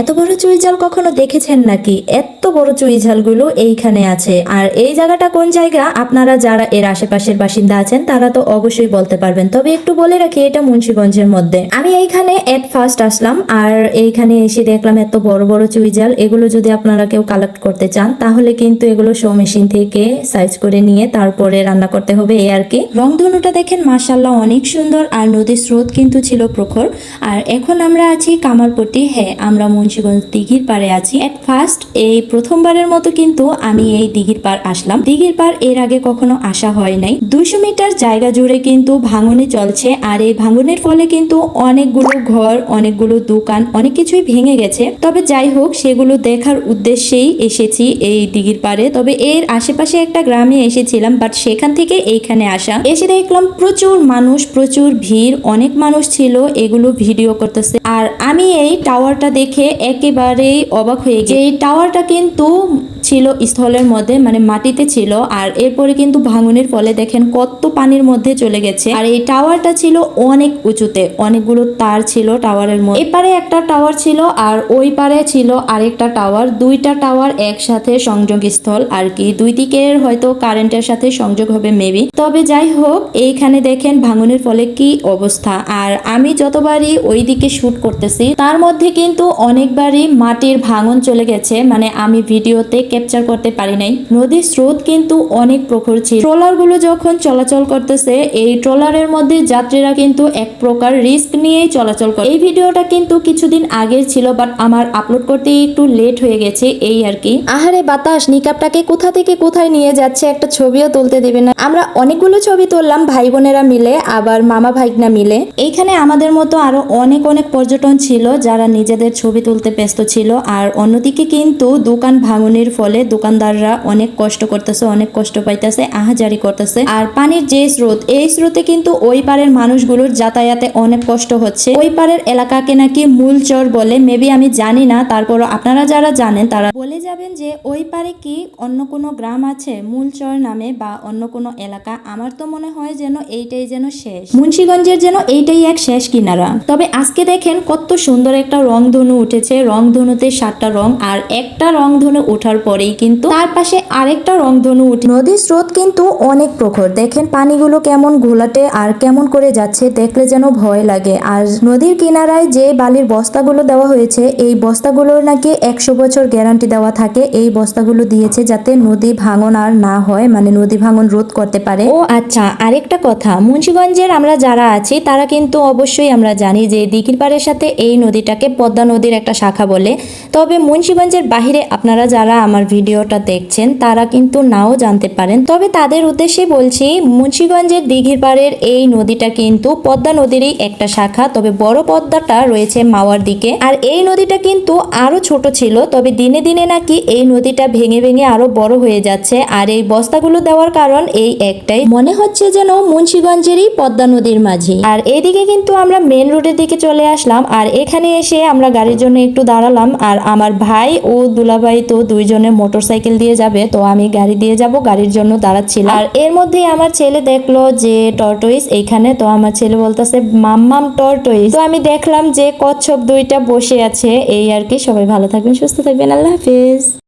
এত বড় চুইঝাল কখনো দেখেছেন নাকি? এত বড় চুইঝালগুলো এইখানে আছে। আর এই জায়গাটা কোন জায়গা? আপনারা যারা এর আশেপাশের বাসিন্দা আছেন, তারা তো অবশ্যই বলতে পারবেন। তবে একটু বলে রাখি, এটা মুন্সিগঞ্জের মধ্যে। আমি এইখানে এট ফার্স্ট আসলাম, আর এইখানে এসে দেখলাম এত বড় বড় চুইঝাল এগুলো যদি আপনারা কেউ কালেক্ট করতে চান, তাহলে কিন্তু এগুলো শো মেশিন থেকে সাইজ করে নিয়ে তারপরে রান্না করতে হবে এই আর কি। রংধনুটা দেখেন মাসাল্লাহ অনেক সুন্দর, আর নদীর স্রোত কিন্তু ছিল প্রখর। আর এখন আমরা আছি কামারপট্টি। হ্যাঁ আমরা মুন্সিগঞ্জ দিঘির পাড়ে আছি। এট ফার্স্ট এই প্রথমবারের মতো কিন্তু আমি এই দিঘির পাড় আসলাম। দিঘির পাড় এর আগে কখনো আসা হয় নাই। দুইশো মিটার জায়গা জুড়ে কিন্তু ভাঙনে চলছে আর এই ভাঙনের ফলে কিন্তু অনেকগুলো ঘর, অনেকগুলো দোকান, অনেক কিছুই ভেঙে গেছে। তবে যাই হোক, সেগুলো দেখার উদ্দেশ্যেই এসেছি এই দিঘির পাড়ে। তবে এর আশেপাশে একটা গ্রামে এসেছিলাম বাট সেখান থেকে এইখানে আসা। এসে দেখলাম প্রচুর মানুষ, প্রচুর ভিড়, অনেক মানুষ ছিল, এগুলো ভিডিও করতেছে। আর আমি এই টাওয়ারটা দেখে একেবারেই অবাক হয়ে গেছি। এই টাওয়ারটা কিন্তু ছিল স্থলের মধ্যে মানে মাটিতে ছিল, আর এরপরে কিন্তু ভাঙনের ফলে দেখেন কত পানির মধ্যে চলে গেছে। আর এই টাওয়ারটা ছিল অনেক উঁচুতে, অনেকগুলো তার ছিল টাওয়ারের মধ্যে। এপারে একটা টাওয়ার ছিল, আর ওই পারে ছিল আরেকটা টাওয়ার। দুইটা টাওয়ার একসাথে সংযোগ স্থল, আর কি দুই দিকের হয়তো কারেন্টের সাথে সংযোগ হবে মেবি তবে যাই হোক, এইখানে দেখেন ভাঙনের ফলে কি অবস্থা। আর আমি যতবারই ওই দিকে শুট করতেছি, তার মধ্যে কিন্তু অনেকবারই মাটির ভাঙন চলে গেছে। মানে আমি ভিডিওতে ক্যাপচার করতে পারি নাই। নদীর স্রোত কিন্তু অনেক প্রখর ছিল। ট্রলারগুলো যখন চলাচল করতেছে এই ট্রলারের মধ্যে যাত্রীরা কিন্তু এক প্রকার রিস্ক নিয়েই চলাচল করে। এই ভিডিওটা কিন্তু কিছুদিন আগের ছিল বাট আমার আপলোড করতে একটু লেট হয়ে গেছে এই আর কি। আহারে বাতাস নিকাপটাকে কোথা থেকে কোথায় নিয়ে যাচ্ছে একটা ছবিও তুলতে দেবে না। আমরা অনেকগুলো ছবি তুললাম ভাই বোনেরা মিলে আবার মামা ভাইগনা মিলে। এইখানে আমাদের মতো আরও অনেক অনেক পর্যটন ছিল যারা নিজেদের ছবি তুলতে ব্যস্ত ছিল আর অন্যদিকে কিন্তু দোকান ভাঙনের ফলে দোকানদাররা অনেক কষ্ট করতেছে, অনেক কষ্ট পাইতেছে, আহাজারি করতেছে। আর পানির যে স্রোত, এই স্রোতে কিন্তু ওই পারের মানুষগুলোর যাতায়াতে অনেক কষ্ট হচ্ছে। ওই পারের এলাকাকে নাকি মূলচর বলে, মেবি আমি জানি না, তারপরও আপনারা যারা জানেন, তারা বলে যাবেন যে ওই পারে কি অন্য কোনো গ্রাম আছে? মূলচর নামে বা অন্য কোনো এলাকা? আমার তো মনে হয় যেন এইটাই যেন শেষ। মুন্সীগঞ্জের যেন এইটাই এক শেষ কিনারা। তবে আজকে দেখেন কত সুন্দর একটা রংধনু উঠেছে। রংধনুতে সাতটা রং, আর একটা রংধনু ওঠার পরেই কিন্তু তার পাশে আরেকটা রংধনু উঠে নদীর স্রোত কিন্তু অনেক প্রখর। দেখেন পানিগুলো কেমন ঘোলাটে আর কেমন করে যাচ্ছে, দেখলে যেন ভয় লাগে। আর নদীর কিনারায় যে বালির বস্তাগুলো দেওয়া হয়েছে, এই বস্তাগুলোর নাকি একশো বছর গ্যারান্টি দেওয়া থাকে। এই বস্তাগুলো দিয়েছে যাতে নদী ভাঙন আর না হয় মানে নদী ভাঙন রোধ করতে পারে। ও আচ্ছা আরেকটা কথা। মুন্সিগঞ্জের আমরা যারা আছি, তারা কিন্তু অবশ্যই আমরা জানি যে দিঘির পাড়ের সাথে এই নদীটাকে পদ্মা নদীর একটা শাখা বলে। তবে মুন্সিগঞ্জের বাহিরে আপনারা যারা আমার ভিডিওটা দেখছেন, তারা কিন্তু নাও জানতে পারেন। তবে তাদের উদ্দেশ্যে বলছি, মুন্সীগঞ্জের দিঘির পাড়ের এই নদীটা কিন্তু পদ্মা নদীরই একটা শাখা, তবে বড় পদ্মাটা রয়েছে মাওয়ার দিকে। আর এই নদীটা কিন্তু আরও ছোট ছিল, তবে দিনে দিনে নাকি এই নদীটা ভেঙে ভেঙে আরও বড় হয়ে যাচ্ছে। আর এই বস্তাগুলো দেওয়ার কারণ এই একটাই। মনে হচ্ছে যেন মুন্সিগঞ্জেরই পদ্মা নদীর মাঝে। আর এইদিকে কিন্তু আমরা মেন রোডের দিকে চলে আসলাম, আর এখানে এসে আমরা গাড়ির জন্য একটু দাঁড়ালাম। আর আমার ভাই ও দুলাভাই তো দুইজনে মোটরসাইকেল দিয়ে যাবে, তো আমি গাড়ি দিয়ে যাব, গাড়ির জন্য দাঁড়াচ্ছিলাম আর এর মধ্যে আমার ছেলে দেখল যে টর্টোইস এখানে তো আমার ছেলে বলতেছে মাম্মাম টর্টোইস তো আমি দেখলাম যে কচ্ছপ দুইটা বসে আছে, এই আর কি। সবাই ভালো থাকবেন, সুস্থ থাকবেন, আল্লাহ হাফিজ।